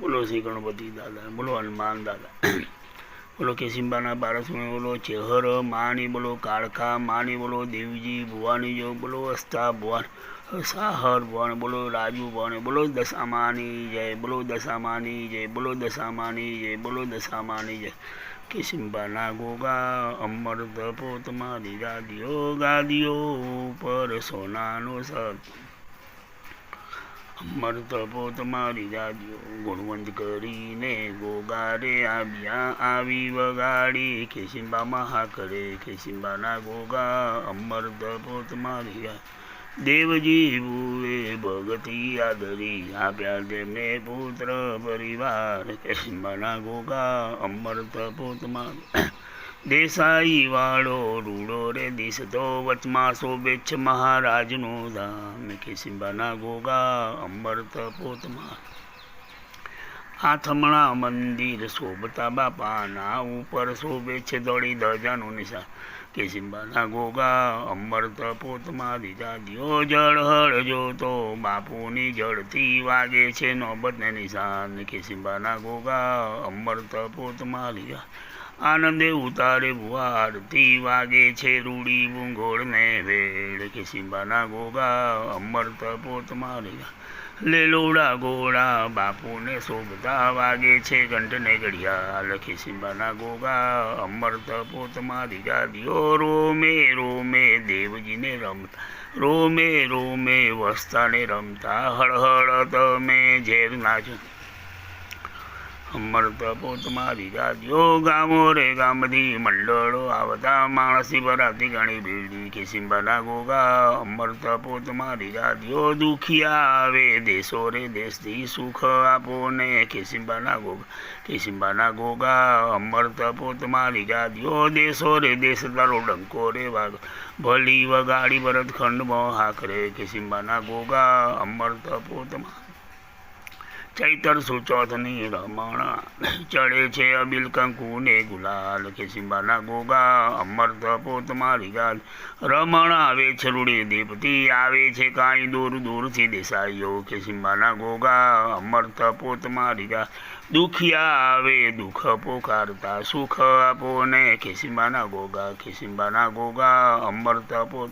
બોલો શ્રી ગણપતિ દાદા, બોલો હનુમાન દાદા. બોલો કેસિંબાના બારસમાં બોલો ચેહર માની બોલો કાળખા માની બોલો દેવજી, ભુવાની જો બોલો અસ્થા ભુવાન, સાહર ભુવાન, બોલો રાજુ ભુવાન, બોલો દશામાની જય, બોલો દશામાની જય, બોલો દશામાની જય, બોલો દશામાની જય. કેસિંબાના ગોગા અમર તપો તમારી ગાદીઓ ગાદીઓ ઉપર સોનાનો સર અમર તપો તમારી જાજો ગુણવંત કરીને ગોગારે આવ્યા, આવી વગાડી. ખેસિંબા મહા કરે ખેસિંબાના ગોગા અમર તપો તમારી દેવજી ભૂએ ભગતી આદરી. આપ્યા તેમને પુત્ર પરિવાર. ખેસિંબાના ગોગા અમર તપો તમારી દેસાઈ વાળો રૂડો રે દિશતો વચમાં શોભેચ્છ મહારાજનું ધામ. કેસિંબાના ગોગા અંબર તપોતમાં આથમણા મંદિર શોભતા બાપાના ઉપર શોભે છે દોડી ધજાનું નિશાન. કેસિંબાના ગોગા અંબર તપોતમાં દીધા દિયો જળ, હળ જોતો. બાપુની જળથી વાગે છે નોબતને નિશાન. કેસિંબાના ગોગા અંબર તપોતમાં લીધા આનંદે ઉતારે ભુવા વાગે છે રૂડી ભૂંગોળને વેળ. કે સિંબાના ગોગા, અમર પોતમાં માર્યા લેલોડા ગોળા બાપુને શોભતા વાગે છે ઘંટને ઘડિયા લખી સિંબાના ગોગા અમર પોતમાં માર્યા દિયો, રોમે રોમે દેવજીને રમતા, રોમે રોમે વસ્તાને રમતા, હળહળ તમે ઝેર નાચો અમર તપોત મારી જાજો ગામો રે ગામથી મંડળો આવતા. માણસી બરાતી ઘણી ભીડી કેસિંબાના ગોગા. અમર તપોત મારી જાજો દુખિયા આવે. દેશો રે દેશથી સુખ આપો ને કેસિંબાના ગોગા. કેસિંબાના ગોગા. અમર તપોત મારી જાજો દેશો રે દેશ તારો ડંકો રે વાગ. ભલી વગાડી ભરત ખંડમાં હાકરે કેસિંબાના ગોગા. અમર તપોત મારી ચૈતર સુચોથની રમણ ચડે છે અબિલ કંકુ ને ગુલાલ કે સિંબાના ગોગા અમર પોત મારી ગાલ. રમણ આવે છે રૂડી દીપતી આવે છે કાંઈ દૂર દૂરથી દેસાઈઓ કે સિંબાના ગોગા અમર પોત મારી ગાલ. દુખિયા આવે, દુઃખ પોકારતા, સુખ આપો ને ખેસીબાના ગોગા ખેસીબાના ગોગા અમર તપોત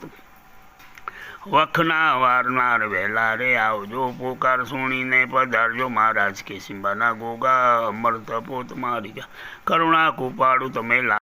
વખના વારનાર વહેલા રે આવજો, પોકાર સુણીને પધારજો મહારાજ કે સિંબાના ગોગા અમર તપોત મારી કરુણા કૃપાળુ તમે